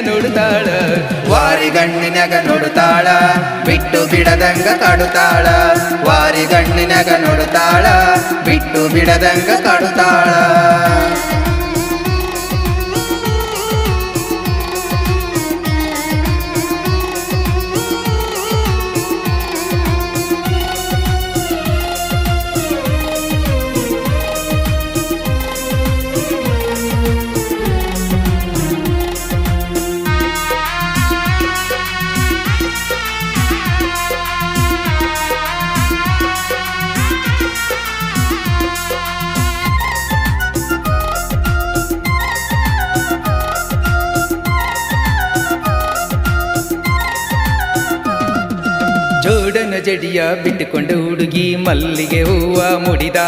ನೋಡುತ್ತಾಳ. ವಾರಿ ಗಣ್ಣಿನಾಗ ನೋಡುತ್ತಾಳ. ಬಿಟ್ಟು ಬಿಡದಂಗ ಕಾಡುತ್ತಾಳ. ವಾರಿ ಗಣ್ಣಿನಾಗ ನೋಡುತ್ತಾಳ. ಬಿಟ್ಟು ಬಿಡದಂಗ ಕಾಡುತ್ತಾಳ. ಜೋಡನ ಜಡಿಯ ಬಿಟ್ಟುಕೊಂಡು ಹುಡುಗಿ ಮಲ್ಲಿಗೆ ಹೂವ ಮುಡಿದ